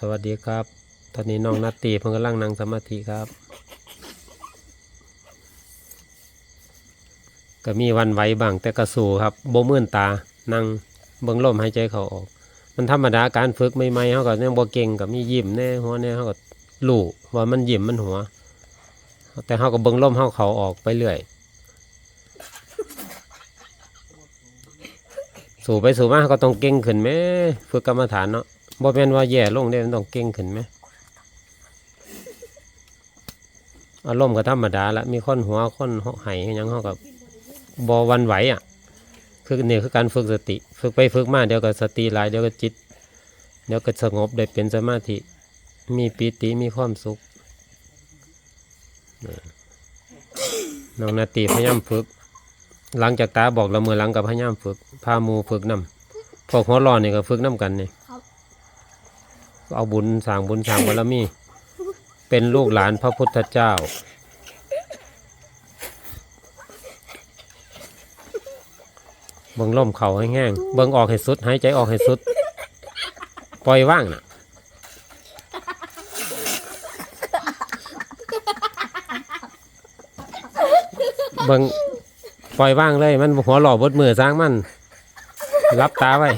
สวัสดีครับ ตอนนี้น้องนัตตีเพิ่งกำลังนั่งสมาธิครับ ก็มีวันไหวบ้างแต่กระสูครับโบมื่นตา นั่งเบิ่งลมหายใจเขาออก มันธรรมดาการฝึกใหม่ๆเขาก็ยังบ่เก่งกับมียิ้มแน่หัวแน่เขาก็รู้ว่ามันยิ้มมันหัว แต่เขาก็เบิ่งลมเขาเขาออกไปเรื่อยสู่ไปสู่มาเขาก็ต้องเก่งขึ้นไหมฝึกกรรมฐานเนาะ บ่แม่นว่าแย่ลงเด้มันต้องเก่งขึ้นไหมอารมณ์ก็ธรรมดาละมีคนหัวคนห้อิหยังเขากับบ่หวันไหวอะ คือเนี่ยคือการฝึกสติ ฝึกไปฝึกมาเดี๋ยวก็สติหลายเดี๋ยวก็จิต เดี๋ยวก็สงบได้เป็นสมาธิ มีปีติมีความสุขน้องนาตีพยายามฝึก หลังจากตาบอกเรามือหลังกับพยายามฝึกพาหมูฝึกนํพวกหัวร้อนนี่ก็ฝึกน้กันนี่ เอาบุญสร้างบุญสร้างบารมี เป็นลูกหลานพระพุทธเจ้า เบิ่งล่มเขาให้แห้ง เบิ่งออกให้สุดหายใจออกให้สุด ปล่อยว่างน่ะ เบิ่งปล่อยว่างเลยมันหัวหล่อบดมือสร้างมันรับตาไว้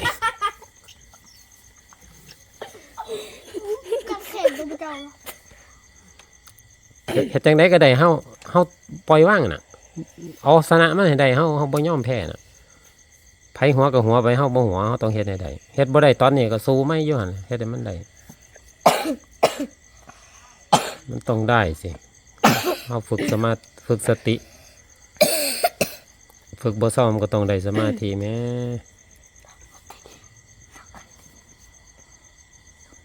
กับเข็มตัวเจ้าเฮ็ดจังไดก็ได้เฮาเฮาปล่อยว่างน่ะเอาชนะมันให้ได้เฮาเฮาบ่ยอมแพ้น่ะไผหัวกับหัวไปเฮาบ่หัวเฮาต้องเฮ็ดให้ได้เฮ็ดบ่ได้ตอนนี้ก็สู้ไม่อยู่หั่นเฮ็ดให้มันได้มันต้องได้สิเฮาฝึกสมาธิฝึกสติ ฝึกบ่ซ้อมก็ต้องได้สมาธิแหม่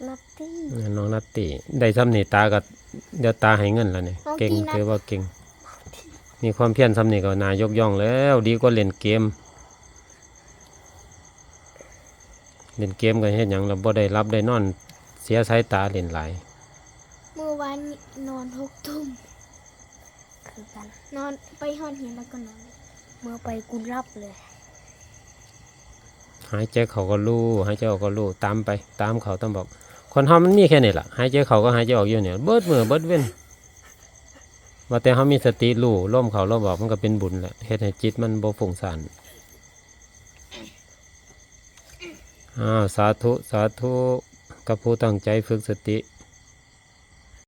นัตตี้น้องนัตติได้ซ้ำนี่ตาก็เดี๋ยวตาให้เงินแล้วนี่น้องเก่งตีนะถือว่าเก่ง มีความเพียรซ้ำนี่ก็นายกย่องแล้ว ดีกว่าเล่นเกม เล่นเกมก็เฮ็ดหยังเราบ่ได้รับได้นอน เสียสายตาเล่นหลายเมื่อวานนี้นอนหกทุ่มคือกันนอนไปห้องเห็นแล้วก็นอนเมื่อไปกูรับเลยหายใจเขาก็รู้หายใจออกก็รู้ตามไป ตามเขาต้องบอก คนเฮามันมีแค่นี้ล่ะหายใจเขาก็หายใจออกอยู่เนี่ยเบิดมือเบิดเว้นว่าแต่เฮามีสติรู้ล่มเขาล่มบอกมันก็เป็นบุญแหละเฮ็ดให้จิตมันบ่ฟุ้งซ่านอ้าวสาธุสาธุกับผู้ตั้งใจฝึกสติ